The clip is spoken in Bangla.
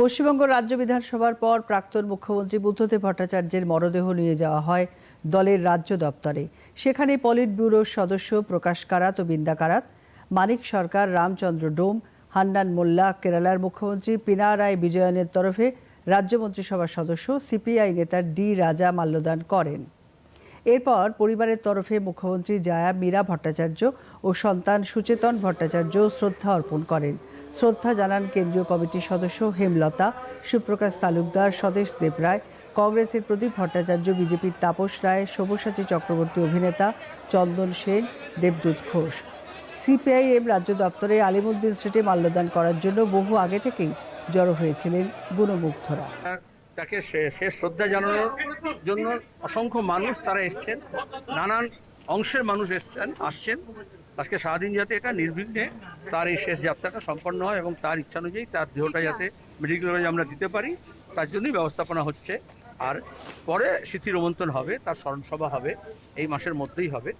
পশ্চিমবঙ্গ রাজ্য বিধানসভার পর প্রাক্তন মুখ্যমন্ত্রী বুদ্ধদেব ভট্টাচার্যের মরদেহ নিয়ে যাওয়া হয় দলের রাজ্য দপ্তরে। সেখানে পলিট ব্যুরোর সদস্য প্রকাশ কারাত ও বিন্দা কারাত, মানিক সরকার, রামচন্দ্র ডোম, হান্নান মোল্লা, কেরালার মুখ্যমন্ত্রী পিনারায় বিজয়নের তরফে রাজ্য মন্ত্রিসভার সদস্য, সিপিআই নেতা ডি রাজা মাল্যদান করেন। এরপর পরিবারের তরফে মুখ্যমন্ত্রী জায়া মীরা ভট্টাচার্য ও সন্তান সুচেতন ভট্টাচার্য শ্রদ্ধা অর্পণ করেন। শ্রদ্ধা জানান কেন্দ্রীয় কমিটির সদস্য হেমলতা, সুপ্রকাশ তালুকদার, স্বদেশ দেবরায় কংগ্রেসের প্রদীপ ভট্টাচার্য বিজেপির তাপস রায়, সব্যসাচী চক্রবর্তী অভিনেতা চন্দন সেন, দেবদূত ঘোষ। সিপিআইএম রাজ্য দপ্তরে আলিমুদ্দিন স্ট্রিটে মাল্যদান করার জন্য বহু আগে থেকেই জড়ো হয়েছিলেন গুণমুগ্ধরা। তাকে শেষ শ্রদ্ধা জানানোর জন্য অসংখ্য মানুষ তারা এসছেন, নানান অংশের মানুষ এসছেন, আসছেন। আজকে সারাদিন যাতে এটা নির্বিঘ্নে তার এই শেষ যাত্রাটা সম্পন্ন হয় এবং তার ইচ্ছা অনুযায়ী তার দেহটা যাতে মেডিকেল কলেজে আমরা দিতে পারি, তার জন্যই ব্যবস্থাপনা হচ্ছে। আর পরে স্মৃতি রোমন্থন হবে, তার স্মরণসভা হবে, এই মাসের মধ্যেই হবে।